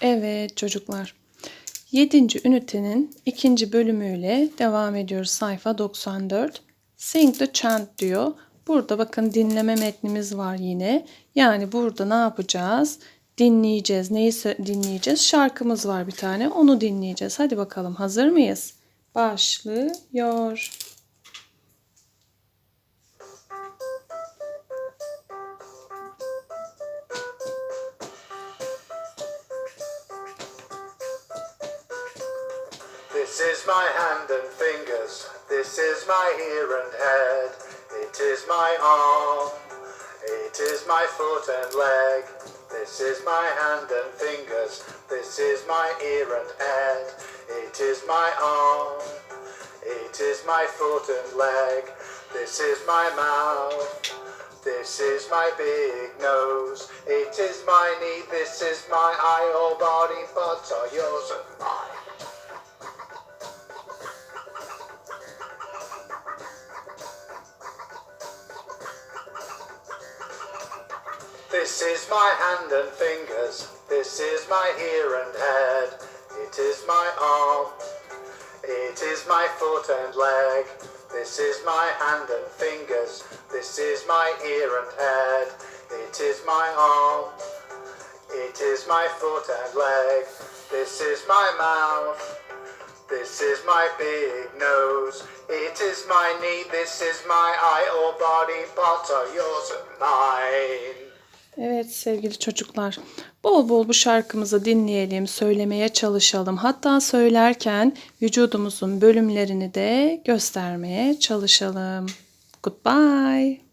Evet çocuklar. 7. ünitenin ikinci bölümüyle devam ediyoruz. Sayfa 94. Sing the chant diyor. Burada bakın dinleme metnimiz var yine. Yani burada ne yapacağız? Dinleyeceğiz. Neyi dinleyeceğiz? Şarkımız var bir tane. Onu dinleyeceğiz. Hadi bakalım hazır mıyız? Başlıyor. This is my hand and fingers, this is my ear and head, it is my arm, it is my foot and leg, this is my hand and fingers, this is my ear and head, it is my arm, it is my foot and leg, this is my mouth. This is my big nose, it is my knee, this is my eye, all body parts are yours and mine. This is my hand and fingers, this is my ear and head, it is my arm, it is my foot and leg, this is my hand and fingers, this is my ear and head, it is my arm, it is my foot and leg, this is my mouth, this is my big nose, it is my knee, this is my eye, all body parts are yours and mine. Evet sevgili çocuklar. Bol bol bu şarkımızı dinleyelim, söylemeye çalışalım. Hatta söylerken vücudumuzun bölümlerini de göstermeye çalışalım. Goodbye.